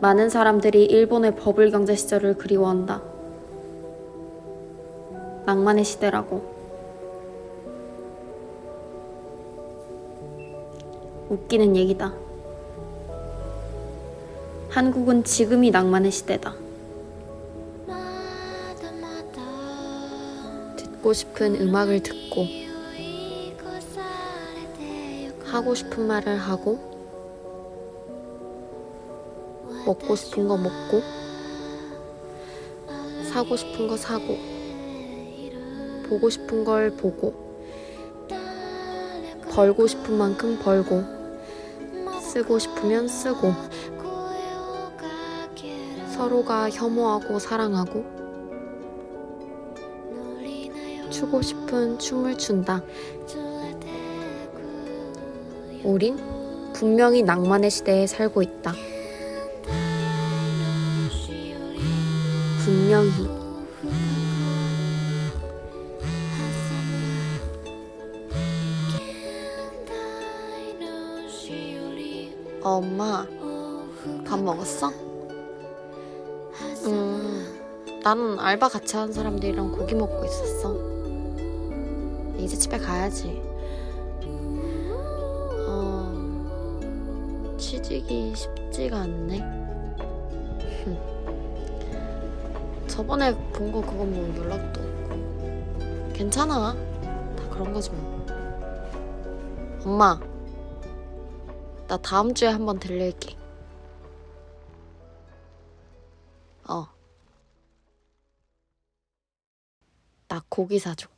많은 사람들이 일본의 버블 경제 시절을 그리워한다. 낭만의 시대라고. 웃기는 얘기다. 한국은 지금이 낭만의 시대다. 듣고 싶은 음악을 듣고 하고 싶은 말을 하고 먹고 싶은 거 먹고 사고 싶은 거 사고 보고 싶은 걸 보고 벌고 싶은 만큼 벌고 쓰고 싶으면 쓰고 서로가 혐오하고 사랑하고 추고 싶은 춤을 춘다. 우린 분명히 낭만의 시대에 살고 있다. 분명히. 어, 엄마, 밥 먹었어? 음, 나는 알바 같이 하는 사람들이랑 고기 먹고 있었어. 이제 집에 가야지. 어, 취직이 쉽지가 않네. 저번에 본 거 그건 뭐 연락도 없고. 괜찮아. 다 그런 거지 뭐. 엄마, 나 다음 주에 한번 들릴게. 어. 나 고기 사줘.